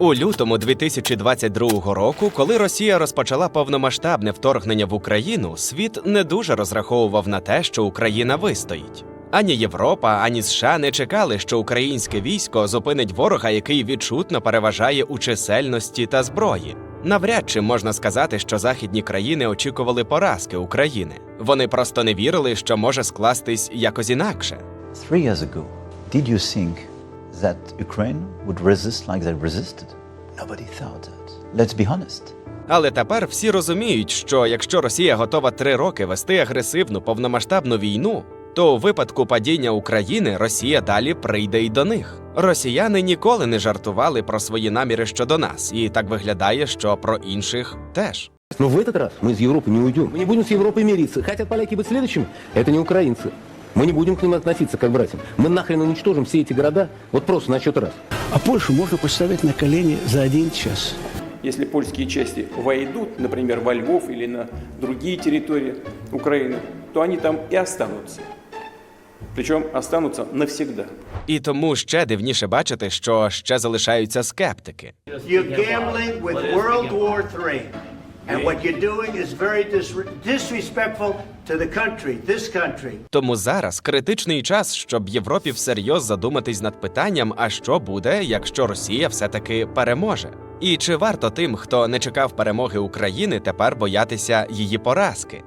У лютому 2022 року, коли Росія розпочала повномасштабне вторгнення в Україну, світ не дуже розраховував на те, що Україна вистоїть. Ані Європа, ані США не чекали, що українське військо зупинить ворога, який відчутно переважає у чисельності та зброї. Навряд чи можна сказати, що західні країни очікували поразки України. Вони просто не вірили, що може скластись якось інакше. Three years ago, did you think that Ukraine would resist like they resisted? Nobody thought that. Let's be honest. Але тепер всі розуміють, що якщо Росія готова три роки вести агресивну повномасштабну війну, то у випадку падіння України Росія далі прийде й до них. Росіяни ніколи не жартували про свої наміри щодо нас, і так виглядає, що про інших теж. Но в этот раз мы из Европы не уйдем. Мы не будем с Европой мириться. Хотят поляки быть следующими? Это не украинцы. Мы не будем к ним относиться как к братьям. Мы нахрен уничтожим все эти города, вот просто на счет раз. А Польшу можно поставить на колени за один час. Если польские части войдут, например, во Львов или на другие территории Украины, то они там и останутся. Причем останутся навсегда. І тому ще дивніше бачити, що ще залишаються скептики. You're gambling with World War III. And what you're doing is very disrespectful to the country, this country. Тому зараз критичний час, щоб Європі всерйоз задуматись над питанням, а що буде, якщо Росія все-таки переможе. І чи варто тим, хто не чекав перемоги України, тепер боятися її поразки?